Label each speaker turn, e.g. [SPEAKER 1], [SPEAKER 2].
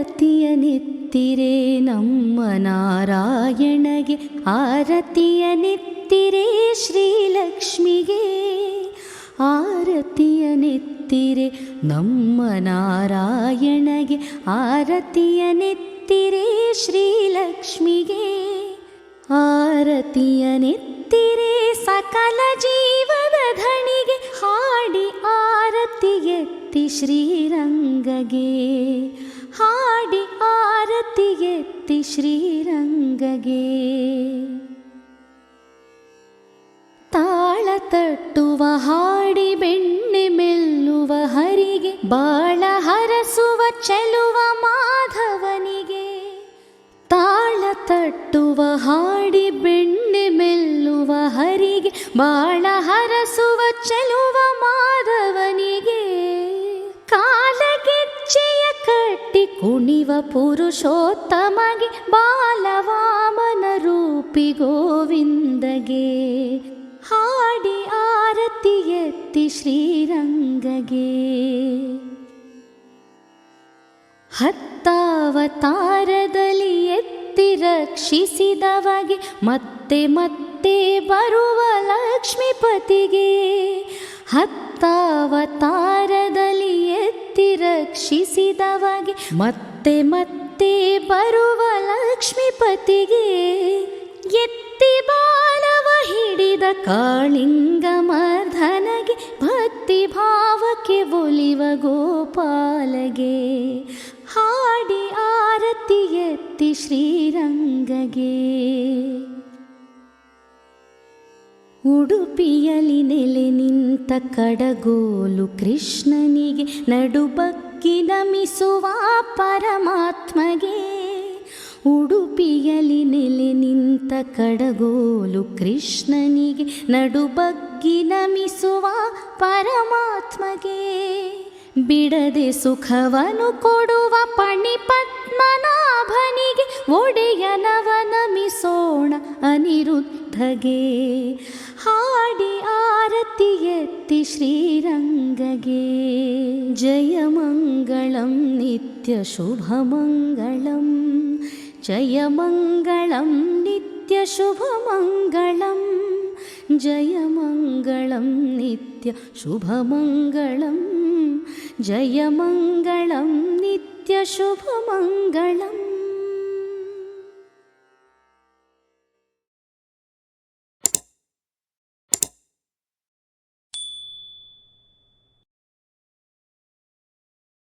[SPEAKER 1] ಆರತಿಯ ನಿತ್ತಿರೇ ನಮ್ಮ ನಾರಾಯಣಗೆ, ಆರತಿಯ ನಿತ್ತಿರೆ ಶ್ರೀಲಕ್ಷ್ಮಿಗೆ, ಆರತಿಯ ನಿತ್ತಿರೆ ನಮ್ಮ ನಾರಾಯಣಗೆ, ಆರತಿಯ ನಿತ್ತಿರೇ ಶ್ರೀಲಕ್ಷ್ಮಿಗೆ, ಆರತಿಯ ನಿತ್ತಿರೆ ಸಕಲ ಜೀವದ ಧಣಿಗೆ, ಹಾಡಿ ಆರತಿ ಎತ್ತಿ ಶ್ರೀರಂಗಗೆ. ಹಾಡಿ ಆರತಿ ಎತ್ತಿ ಶ್ರೀರಂಗಗೆ. ತಾಳ ತಟ್ಟುವ, ಹಾಡಿ ಬೆಣ್ಣೆ ಮೆಲ್ಲುವ, ಹರಿಗೆ ಬಾಳ ಹರಸುವ, ಚೆಲುವ ಮಾಧವನಿಗೆ. ತಾಳ ತಟ್ಟುವ, ಹಾಡಿ ಬೆಣ್ಣೆ ಮೆಲ್ಲುವ, ಹರಿಗೆ ಬಾಳ ಹರಸುವ, ಚೆಲುವ ಮಾಧವನಿಗೆ. ಕುಣಿವ ಪುರುಷೋತ್ತಮಗೆ ಬಾಲವಾಮನ ರೂಪಿ ಗೋವಿಂದಗೆ. ಹಾಡಿ ಆರತಿ ಎತ್ತಿ ಶ್ರೀರಂಗಗೆ. ಹತ್ತಾವತಾರದಲ್ಲಿ ಎತ್ತಿ ರಕ್ಷಿಸಿದವಗೆ ಮತ್ತೆ ಮತ್ತೆ ಬರುವ ಲಕ್ಷ್ಮೀಪತಿಗೆ. ಹತ್ತಾವತಾರದಲ್ಲಿ ರಕ್ಷಿಸಿದವಗೆ ಮತ್ತೆ ಮತ್ತೆ ಬರುವ ಲಕ್ಷ್ಮೀಪತಿಗೆ ಎತ್ತಿ ಬಾಲವ ಹಿಡಿದ ಕಾಳಿಂಗ ಮರ್ಧನಗೆ ಭಕ್ತಿ ಭಾವಕ್ಕೆ ಒಲಿವ ಗೋಪಾಲಗೆ ಹಾಡಿ ಆರತಿ ಎತ್ತಿ ಶ್ರೀರಂಗಗೆ. ಉಡುಪಿಯಲಿ ನೆಲೆ ನಿಂತ ಕಡಗೋಲು ಕೃಷ್ಣನಿಗೆ ನಡುಬಕ್ಕಿ ನಮಿಸುವ ಪರಮಾತ್ಮಗೆ. ಉಡುಪಿಯಲಿ ನೆಲೆ ನಿಂತ ಕಡಗೋಲು ಕೃಷ್ಣನಿಗೆ ನಡುಬಗ್ಗಿ ನಮಿಸುವ ಪರಮಾತ್ಮಗೆ. ಬಿಡದೆ ಸುಖವನ್ನು ಕೊಡುವ ಪಣಿ ಪದ್ಮನಾಭನಿಗೆ ಒಡೆಯನವ ನಮಿಸೋಣ ಅನಿರುದ್ಧಗೆ. ಹಾಡಿ ಆರತಿ ಎತ್ತಿ ಶ್ರೀರಂಗಗೆ ಜಯ ಮಂಗಳಂ ನಿತ್ಯ ಶುಭಮಂಗಳಂ ಜಯ ಮಂಗಳಂ ನಿತ್ಯ ಶುಭಮಂಗಳಂ ಜಯ ಮಂಗಳಂ ನಿತ್ಯ ಶುಭಮಂಗಳಂ ಜಯ ಮಂಗಳಂ ನಿತ್ಯ ಶುಭಮಂಗಳಂ